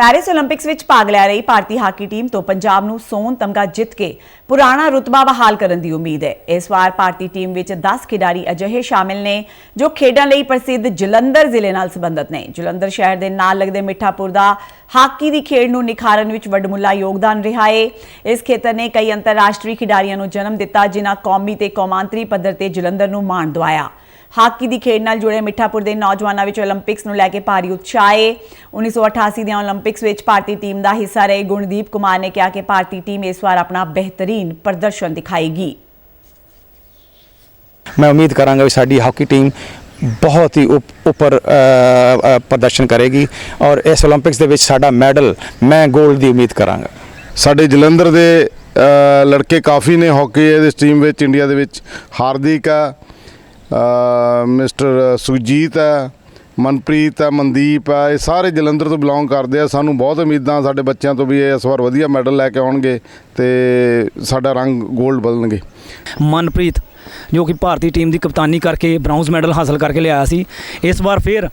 Paris 올림픽ਸ ਵਿੱਚ ਭਾਗ ਲੈ ਰਹੀ ਭਾਰਤੀ ਹਾਕੀ ਟੀਮ ਤੋਂ ਪੰਜਾਬ ਨੂੰ ਸੋਨ ਤਮਗਾ ਜਿੱਤ ਕੇ ਪੁਰਾਣਾ ਰੁਤਬਾ ਬਹਾਲ ਕਰਨ ਦੀ ਉਮੀਦ ਹੈ। ਇਸ ਵਾਰ ਭਾਰਤੀ ਟੀਮ ਵਿੱਚ 10 ਖਿਡਾਰੀ ਅਜਿਹੇ ਸ਼ਾਮਿਲ ਨੇ ਜੋ ਖੇਡਾਂ ਲਈ ਪ੍ਰਸਿੱਧ ਜਲੰਧਰ ਜ਼ਿਲ੍ਹੇ ਨਾਲ ਸੰਬੰਧਿਤ ਨੇ। ਜਲੰਧਰ ਸ਼ਹਿਰ ਦੇ ਨਾਲ ਲੱਗਦੇ ਮਿੱਠਾਪੁਰ ਦਾ ਹਾਕੀ ਦੀ ਖੇਡ ਨੂੰ ਨਿਖਾਰਨ ਵਿੱਚ ਵੱਡਮੁੱਲਾ ਯੋਗਦਾਨ ਰਿਹਾ ਹੈ ਇਸ ਖੇਤਰ ਨੇ ਕਈ ਅੰਤਰਰਾਸ਼ਟਰੀ ਖਿਡਾਰੀਆਂ ਨੂੰ ਜਨਮ ਦਿੱਤਾ, ਜਿਨ੍ਹਾਂ ਕੌਮੀ ਤੇ ਕੌਮਾਂਤਰੀ ਪੱਧਰ ਤੇ ਜਲੰਧਰ ਨੂੰ ਮਾਣ ਦਵਾਇਆ। ਹਾਕੀ ਦੀ ਖੇਡ ਨਾਲ ਜੁੜੇ ਮਿੱਠਾਪੁਰ ਦੇ ਨੌਜਵਾਨਾਂ ਵਿੱਚ 올림픽ਸ ਨੂੰ ਲੈ ਕੇ ਭਾਰੀ ਉਤਸ਼ਾਹ। ਹੈ 1988 ਦੀਆਂ 올림픽ਸ ਵਿੱਚ ਭਾਰਤੀ ਟੀਮ ਦਾ ਹਿੱਸਾ ਰਹੇ ਗੁਣਦੀਪ ਕੁਮਾਰ ਨੇ ਕਿਹਾ ਕਿ ਭਾਰਤੀ ਟੀਮ ਇਸ ਵਾਰ ਆਪਣਾ ਬਿਹਤਰੀਨ ਪ੍ਰਦਰਸ਼ਨ ਦਿਖਾਏਗੀ। ਮੈਂ ਉਮੀਦ ਕਰਾਂਗਾ ਵੀ ਸਾਡੀ ਹਾਕੀ ਟੀਮ ਬਹੁਤ ਹੀ ਉੱਪਰ ਪ੍ਰਦਰਸ਼ਨ ਕਰੇਗੀ ਔਰ ਇਸ 올림픽ਸ ਦੇ ਵਿੱਚ ਸਾਡਾ ਮੈਡਲ ਮੈਂ 골ਡ ਦੀ ਉਮੀਦ ਕਰਾਂਗਾ। ਸਾਡੇ ਜਲੰਧਰ ਦੇ ਲੜਕੇ ਕਾਫੀ ਨੇ ਹਾਕੀ ਇਸ ਟੀਮ ਵਿੱਚ ਇੰਡੀਆ ਦੇ ਵਿੱਚ ਹਾਰਦਿਕ ਆ। ਮਿਸਟਰ ਸੁਜੀਤ ਹੈ, ਮਨਪ੍ਰੀਤ ਆ ਮਨਦੀਪ ਆ ਇਹ ਸਾਰੇ ਜਲੰਧਰ ਤੋਂ ਬਿਲੋਂਗ ਕਰਦੇ ਆ। ਸਾਨੂੰ ਬਹੁਤ ਉਮੀਦਾਂ ਸਾਡੇ ਬੱਚਿਆਂ ਤੋਂ ਵੀ ਇਹ ਇਸ ਵਾਰ ਵਧੀਆ ਮੈਡਲ ਲੈ ਕੇ ਆਉਣਗੇ ਤੇ ਸਾਡਾ ਰੰਗ 골ਡ ਬਦਲਣਗੇ। ਮਨਪ੍ਰੀਤ, ਜੋ ਕਿ ਭਾਰਤੀ ਟੀਮ ਦੀ ਕਪਤਾਨੀ ਕਰਕੇ ਬ੍ਰਾਊਨਜ਼ ਮੈਡਲ ਹਾਸਲ ਕਰਕੇ ਲਿਆਇਆ ਸੀ, ਇਸ ਵਾਰ ਫਿਰ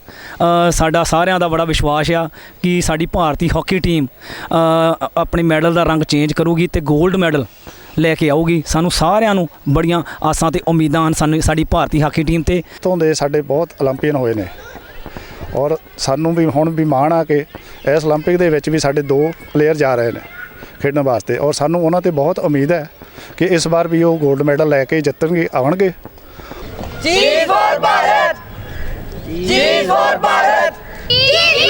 ਸਾਡਾ ਸਾਰਿਆਂ ਦਾ ਬੜਾ ਵਿਸ਼ਵਾਸ ਆ ਕਿ ਸਾਡੀ ਭਾਰਤੀ ਹਾਕੀ ਟੀਮ ਆਪਣੇ ਮੈਡਲ ਦਾ ਰੰਗ ਚੇਂਜ ਕਰੂਗੀ ਤੇ 골ਡ ਮੈਡਲ ਲੈ ਕੇ ਆਊਗੀ। ਸਾਨੂੰ ਸਾਰਿਆਂ ਨੂੰ ਬੜੀਆਂ ਆਸਾਂ ਤੇ ਉਮੀਦਾਂ ਹਨ ਸਾਨੂੰ ਸਾਡੀ ਭਾਰਤੀ ਹਾਕੀ ਟੀਮ ਤੇ। ਤੋਂ ਦੇ ਸਾਡੇ ਬਹੁਤ 올림픽ੀਅਨ ਹੋਏ ਨੇ। ਔਰ ਸਾਨੂੰ ਵੀ ਹੁਣ ਵੀ ਮਾਣ ਆ ਕਿ ਇਸ 올림픽 ਦੇ ਵਿੱਚ ਵੀ ਸਾਡੇ ਦੋ ਪਲੇਅਰ ਜਾ ਰਹੇ ਨੇ ਖੇਡਣ ਵਾਸਤੇ। ਔਰ ਸਾਨੂੰ ਉਹਨਾਂ ਤੇ ਬਹੁਤ ਉਮੀਦ ਹੈ ਕਿ ਇਸ ਵਾਰ ਵੀ ਉਹ 골ਡ ਮੈਡਲ ਲੈ ਕੇ ਜਿੱਤਣਗੇ ਆਉਣਗੇ। ਜੀ ਫੋਰ ਭਾਰਤ ਜੀ ਫੋਰ ਭਾਰਤ ਜੀ